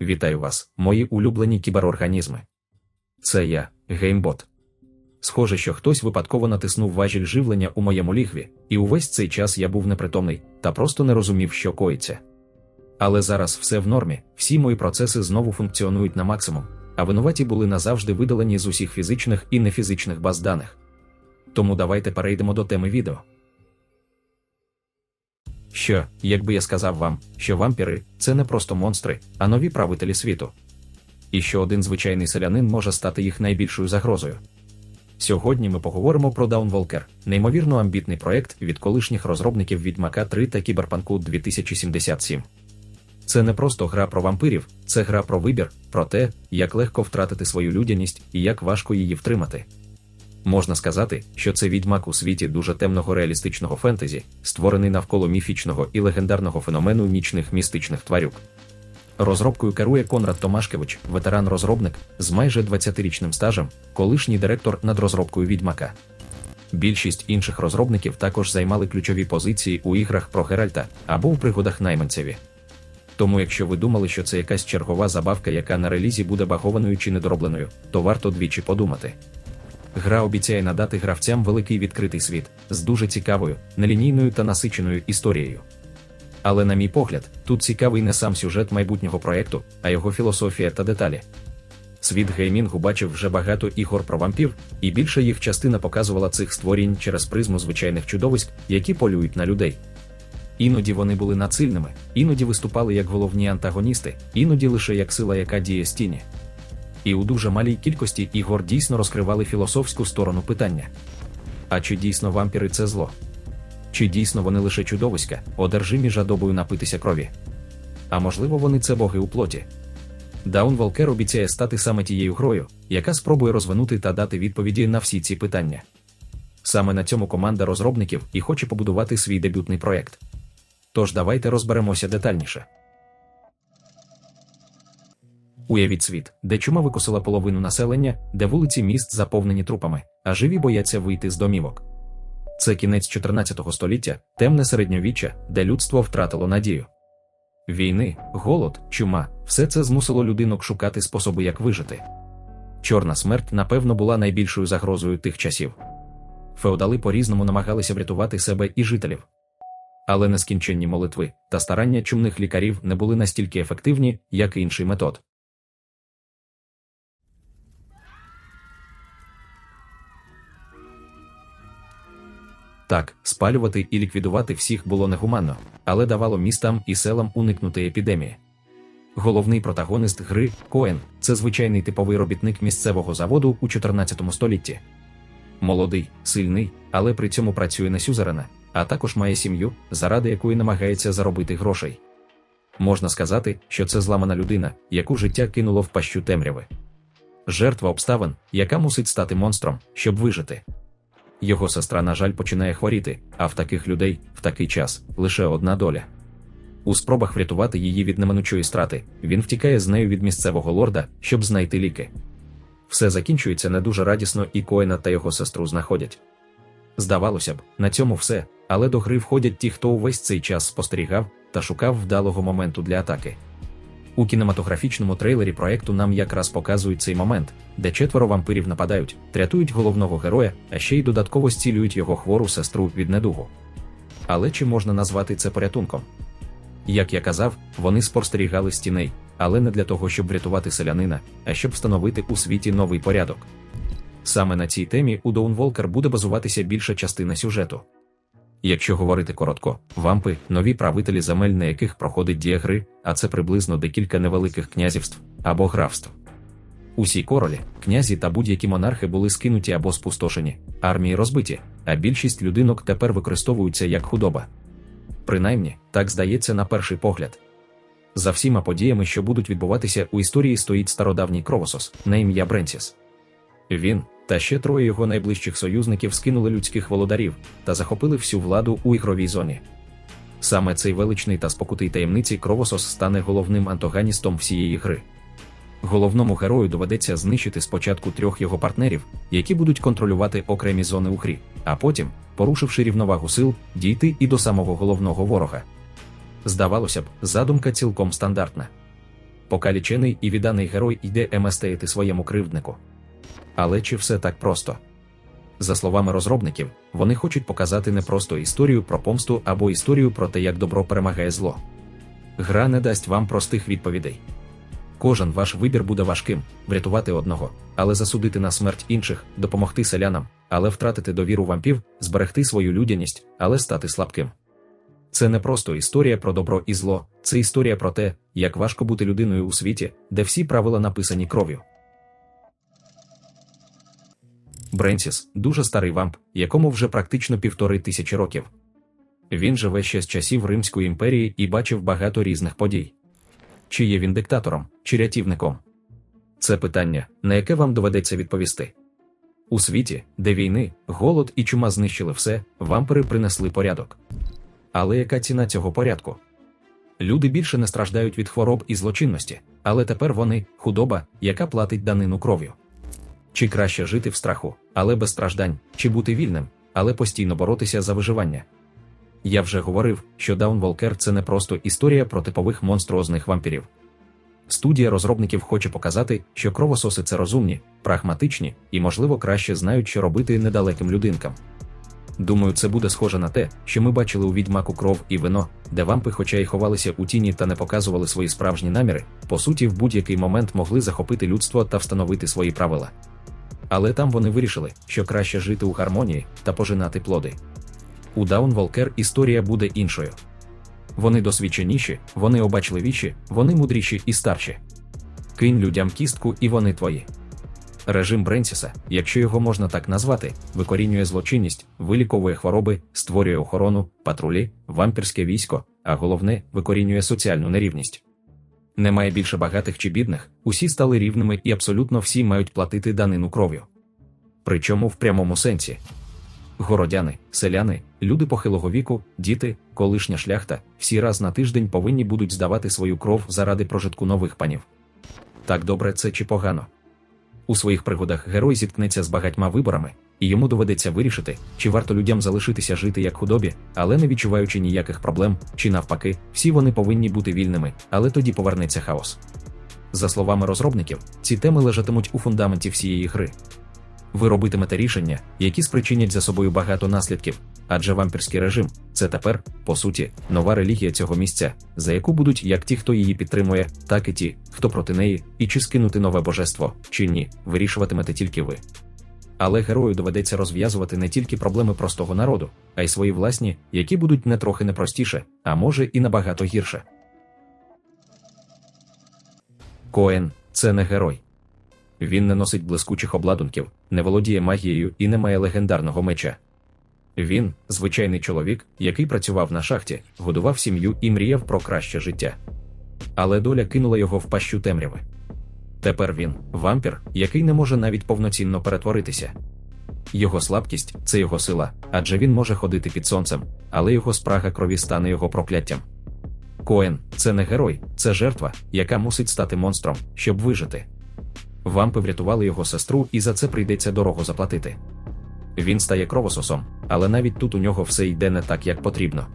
Вітаю вас, мої улюблені кіберорганізми. Це я, геймбот. Схоже, що хтось випадково натиснув важіль живлення у моєму лігві, і увесь цей час я був непритомний та просто не розумів, що коїться. Але зараз все в нормі, всі мої процеси знову функціонують на максимум, а винуваті були назавжди видалені з усіх фізичних і нефізичних баз даних. Тому давайте перейдемо до теми відео. Що, якби я сказав вам, що вампіри це не просто монстри, а нові правителі світу. І що один звичайний селянин може стати їх найбільшою загрозою. Сьогодні ми поговоримо про Dawnwalker, неймовірно амбітний проект від колишніх розробників Відьмака 3 та Кіберпанку 2077. Це не просто гра про вампирів, це гра про вибір, про те, як легко втратити свою людяність і як важко її втримати. Можна сказати, що це відьмак у світі дуже темного реалістичного фентезі, створений навколо міфічного і легендарного феномену нічних містичних тварюк. Розробкою керує Конрад Томашкевич, ветеран-розробник з майже 20-річним стажем, колишній директор над розробкою відьмака. Більшість інших розробників також займали ключові позиції у іграх про Геральта або у пригодах найманцеві. Тому, якщо ви думали, що це якась чергова забавка, яка на релізі буде багованою чи недоробленою, то варто двічі подумати. Гра обіцяє надати гравцям великий відкритий світ з дуже цікавою, нелінійною та насиченою історією. Але, на мій погляд, тут цікавий не сам сюжет майбутнього проєкту, а його філософія та деталі. Світ геймінгу бачив вже багато ігор про вампір, і більша їх частина показувала цих створінь через призму звичайних чудовиськ, які полюють на людей. Іноді вони були нацильними, іноді виступали як головні антагоністи, іноді лише як сила, яка діє з тіні. І у дуже малій кількості ігор дійсно розкривали філософську сторону питання. А чи дійсно вампіри це зло? Чи дійсно вони лише чудовиська, одержимі жадобою напитися крові? А можливо, вони це боги у плоті? Dawnwalker обіцяє стати саме тією грою, яка спробує розвинути та дати відповіді на всі ці питання. Саме на цьому команда розробників і хоче побудувати свій дебютний проєкт. Тож давайте розберемося детальніше. Уявіть світ, де чума викосила половину населення, де вулиці міст заповнені трупами, а живі бояться вийти з домівок. Це кінець 14 століття, темне середньовіччя, де людство втратило надію. Війни, голод, чума все це змусило людинок шукати способи, як вижити. Чорна смерть, напевно, була найбільшою загрозою тих часів. Феодали по різному намагалися врятувати себе і жителів. Але нескінченні молитви та старання чумних лікарів не були настільки ефективні, як інший метод. Так, спалювати і ліквідувати всіх було негуманно, але давало містам і селам уникнути епідемії. Головний протагонист гри Коен це звичайний типовий робітник місцевого заводу у 14 столітті. Молодий, сильний, але при цьому працює на сюзерена, а також має сім'ю, заради якої намагається заробити грошей. Можна сказати, що це зламана людина, яку життя кинуло в пащу темряви. Жертва обставин, яка мусить стати монстром, щоб вижити. Його сестра, на жаль, починає хворіти, а в таких людей в такий час лише одна доля. У спробах врятувати її від неминучої страти, він втікає з нею від місцевого лорда, щоб знайти ліки. Все закінчується не дуже радісно, і Коена та його сестру знаходять. Здавалося б, на цьому все, але до гри входять ті, хто увесь цей час спостерігав та шукав вдалого моменту для атаки. У кінематографічному трейлері проекту нам якраз показують цей момент, де четверо вампирів нападають, рятують головного героя, а ще й додатково зцілюють його хвору сестру від недугу. Але чи можна назвати це порятунком? Як я казав, вони спостерігали з тіней, але не для того, щоб врятувати селянина, а щоб встановити у світі новий порядок. Саме на цій темі у Dawnwalker буде базуватися більша частина сюжету. Якщо говорити коротко, вампи нові правителі земель, на яких проходить дія гри, а це приблизно декілька невеликих князівств або графств. Усі королі, князі та будь-які монархи були скинуті або спустошені, армії розбиті, а більшість людинок тепер використовуються як худоба. Принаймні, так здається на перший погляд. За всіма подіями, що будуть відбуватися у історії, стоїть стародавній кровосос на ім'я Бренсіс. Він та ще троє його найближчих союзників скинули людських володарів та захопили всю владу у ігровій зоні. Саме цей величний та спокутий таємниці Кровосос стане головним антагоністом всієї гри. Головному герою доведеться знищити спочатку трьох його партнерів, які будуть контролювати окремі зони у грі, а потім, порушивши рівновагу сил, дійти і до самого головного ворога. Здавалося б, задумка цілком стандартна. поки лічений і відданий герой йде еместеїти своєму кривднику. Але чи все так просто? За словами розробників, вони хочуть показати не просто історію про помсту або історію про те, як добро перемагає зло. Гра не дасть вам простих відповідей. Кожен ваш вибір буде важким врятувати одного, але засудити на смерть інших, допомогти селянам, але втратити довіру вампів, зберегти свою людяність, але стати слабким. Це не просто історія про добро і зло, це історія про те, як важко бути людиною у світі, де всі правила написані кров'ю. Бренсіс дуже старий вамп, якому вже практично півтори тисячі років. Він живе ще з часів Римської імперії і бачив багато різних подій. Чи є він диктатором, чи рятівником? Це питання, на яке вам доведеться відповісти. У світі, де війни, голод і чума знищили все, вампири принесли порядок. Але яка ціна цього порядку? Люди більше не страждають від хвороб і злочинності, але тепер вони худоба, яка платить данину кров'ю. Чи краще жити в страху, але без страждань, чи бути вільним, але постійно боротися за виживання? Я вже говорив, що Даунволкер це не просто історія про типових монструозних вампірів. Студія розробників хоче показати, що кровососи це розумні, прагматичні і, можливо, краще знають, що робити недалеким людинкам. Думаю, це буде схоже на те, що ми бачили у відьмаку кров і вино, де вампи, хоча й ховалися у тіні та не показували свої справжні наміри, по суті, в будь-який момент могли захопити людство та встановити свої правила. Але там вони вирішили, що краще жити у гармонії та пожинати плоди. У Даунволкер історія буде іншою. Вони досвідченіші, вони обачливіші, вони мудріші і старші. Кинь людям кістку, і вони твої. Режим Бренсіса, якщо його можна так назвати, викорінює злочинність, виліковує хвороби, створює охорону, патрулі, вампірське військо, а головне викорінює соціальну нерівність. Немає більше багатих чи бідних, усі стали рівними і абсолютно всі мають платити данину кров'ю. Причому в прямому сенсі. Городяни, селяни, люди похилого віку, діти, колишня шляхта, всі раз на тиждень повинні будуть здавати свою кров заради прожитку нових панів. Так добре це чи погано. У своїх пригодах герой зіткнеться з багатьма виборами, і йому доведеться вирішити, чи варто людям залишитися жити як худобі, але не відчуваючи ніяких проблем, чи навпаки, всі вони повинні бути вільними, але тоді повернеться хаос. За словами розробників, ці теми лежатимуть у фундаменті всієї гри. Ви робитимете рішення, які спричинять за собою багато наслідків, адже вампірський режим це тепер, по суті, нова релігія цього місця, за яку будуть як ті, хто її підтримує, так і ті, хто проти неї, і чи скинути нове божество, чи ні, вирішуватимете тільки ви. Але герою доведеться розв'язувати не тільки проблеми простого народу, а й свої власні, які будуть не трохи непростіше, а може і набагато гірше. Коен це не герой. Він не носить блискучих обладунків, не володіє магією і не має легендарного меча. Він звичайний чоловік, який працював на шахті, годував сім'ю і мріяв про краще життя. Але доля кинула його в пащу темряви. Тепер він вампір, який не може навіть повноцінно перетворитися. Його слабкість це його сила, адже він може ходити під сонцем, але його спрага крові стане його прокляттям. Коен це не герой, це жертва, яка мусить стати монстром, щоб вижити. Вампи врятували його сестру, і за це прийдеться дорого заплатити. Він стає кровососом, але навіть тут у нього все йде не так, як потрібно.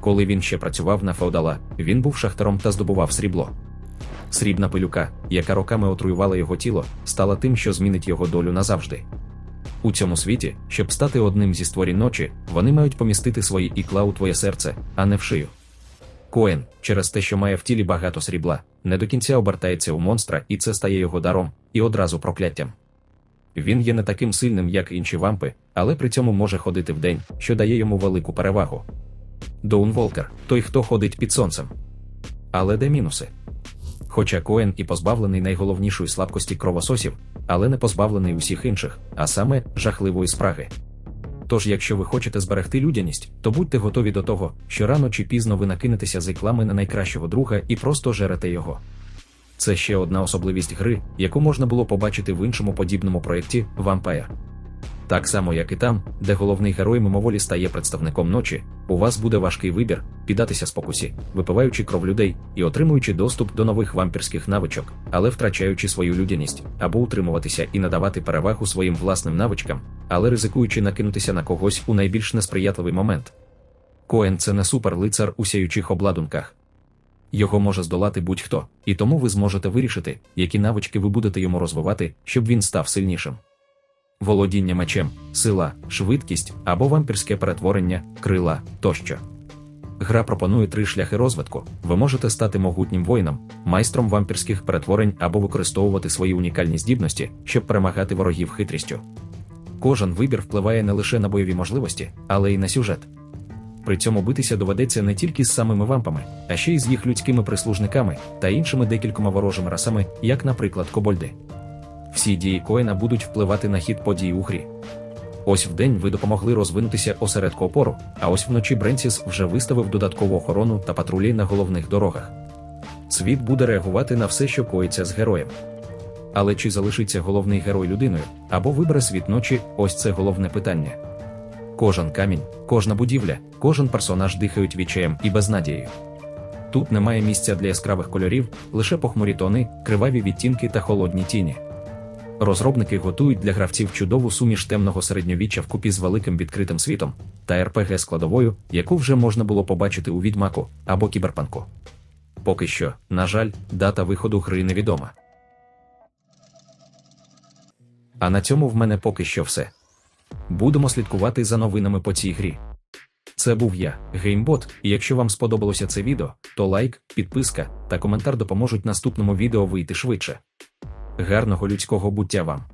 Коли він ще працював на феодала, він був шахтаром та здобував срібло. Срібна пилюка, яка роками отруювала його тіло, стала тим, що змінить його долю назавжди. У цьому світі, щоб стати одним зі створінь ночі, вони мають помістити свої ікла у твоє серце, а не в шию. Коен, через те, що має в тілі багато срібла, не до кінця обертається у монстра, і це стає його даром, і одразу прокляттям. Він є не таким сильним, як інші вампи, але при цьому може ходити вдень, що дає йому велику перевагу. Доунволкер той, хто ходить під сонцем. Але де мінуси? Хоча Коен і позбавлений найголовнішої слабкості кровососів, але не позбавлений усіх інших, а саме жахливої спраги. Тож, якщо ви хочете зберегти людяність, то будьте готові до того, що рано чи пізно ви накинетеся з іклами на найкращого друга і просто жерете його. Це ще одна особливість гри, яку можна було побачити в іншому подібному проєкті Vampire. Так само, як і там, де головний герой мимоволі стає представником ночі, у вас буде важкий вибір піддатися спокусі, випиваючи кров людей і отримуючи доступ до нових вампірських навичок, але втрачаючи свою людяність, або утримуватися і надавати перевагу своїм власним навичкам, але ризикуючи накинутися на когось у найбільш несприятливий момент. Коен це не суперлицар у сяючих обладунках. Його може здолати будь-хто, і тому ви зможете вирішити, які навички ви будете йому розвивати, щоб він став сильнішим. Володіння мечем, сила, швидкість або вампірське перетворення, крила тощо. Гра пропонує три шляхи розвитку. Ви можете стати могутнім воїном, майстром вампірських перетворень або використовувати свої унікальні здібності, щоб перемагати ворогів хитрістю. Кожен вибір впливає не лише на бойові можливості, але й на сюжет. При цьому битися доведеться не тільки з самими вампами, а ще й з їх людськими прислужниками та іншими декількома ворожими расами, як, наприклад, кобольди. Всі дії Коена будуть впливати на хід подій у грі. Ось вдень ви допомогли розвинутися осередку опору, а ось вночі Бренсіс вже виставив додаткову охорону та патрулі на головних дорогах. Світ буде реагувати на все, що коїться з героєм. Але чи залишиться головний герой людиною, або вибере світ ночі, ось це головне питання. Кожен камінь, кожна будівля, кожен персонаж дихають відчаєм і безнадією. Тут немає місця для яскравих кольорів, лише похмурі тони, криваві відтінки та холодні тіні. Розробники готують для гравців чудову суміш темного середньовіччя вкупі з великим відкритим світом та РПГ складовою, яку вже можна було побачити у відьмаку або кіберпанку. Поки що, на жаль, дата виходу гри невідома. А на цьому в мене поки що все. Будемо слідкувати за новинами по цій грі. Це був я, Геймбот, і якщо вам сподобалося це відео, то лайк, підписка та коментар допоможуть наступному відео вийти швидше. Гарного людського буття вам!